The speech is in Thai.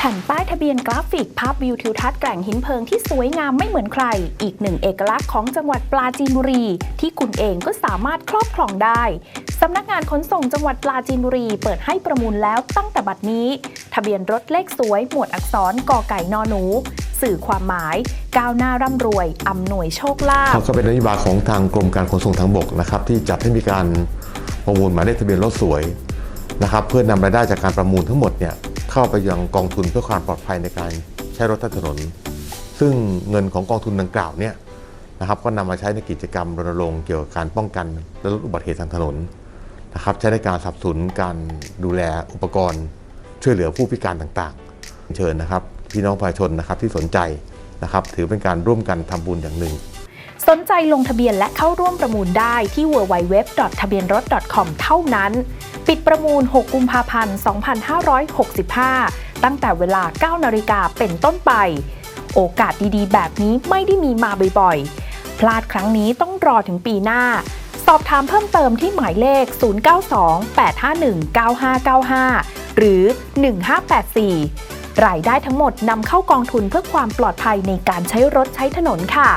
แผ่นป้ายทะเบียนกราฟิกภาพวิวทิวทัศน์แกล่งหินเพลิงที่สวยงามไม่เหมือนใคร อีกหนึ่งเอกลักษณ์ของจังหวัดปราจีนบุรี ที่คุณเองก็สามารถครอบครองได้สำนักงานขนส่งจังหวัดปราจีนบุรี เปิดให้ประมูลแล้วตั้งแต่บัดนี้ ทะเบียนรถเลขสวย หมวดอักษรกอไก่นอหนู สื่อความหมาย ก้าวหน้าร่ำรวยอำหน่วยโชคลาภครับก็เป็นนโยบายของทางกรมการขนส่งทางบกนะครับที่จัดให้มีการประมูลหมายเลขทะเบียนรถสวยนะครับเพื่อนำรายได้จากการประมูลทั้งหมดเนี่ย เข้าไปยังกองทุนเพื่อความปลอดภัยในการใช้รถใช้ถนน ซึ่งเงินของกองทุนดังกล่าวเนี่ยนะครับก็นำมาใช้ในกิจกรรมรณรงค์เกี่ยวกับการป้องกันและลดอุบัติเหตุทางถนนนะครับใช้ในการสนับสนุนการดูแลอุปกรณ์ ช่วยเหลือผู้พิการต่างๆ เชิญนะครับพี่น้องประชาชนนะครับที่สนใจนะครับถือเป็นการร่วมกันทำบุญอย่างหนึ่ง สนใจลงทะเบียนและเข้าร่วมประมูลได้ที่ www. ทะเบียนรถ .com เท่านั้น ปิดประมูล 6 กุมภาพันธ์ 2565 ตั้งแต่เวลา 9 นาฬิกาเป็นต้นไป โอกาสดีๆ แบบนี้ไม่ได้มีมาบ่อยๆ พลาดครั้งนี้ต้องรอถึงปีหน้า สอบถามเพิ่มเติมที่หมายเลข 092-851-9595 หรือ 1584 รายได้ทั้งหมดนำเข้ากองทุนเพื่อความปลอดภัยในการใช้รถใช้ถนนค่ะ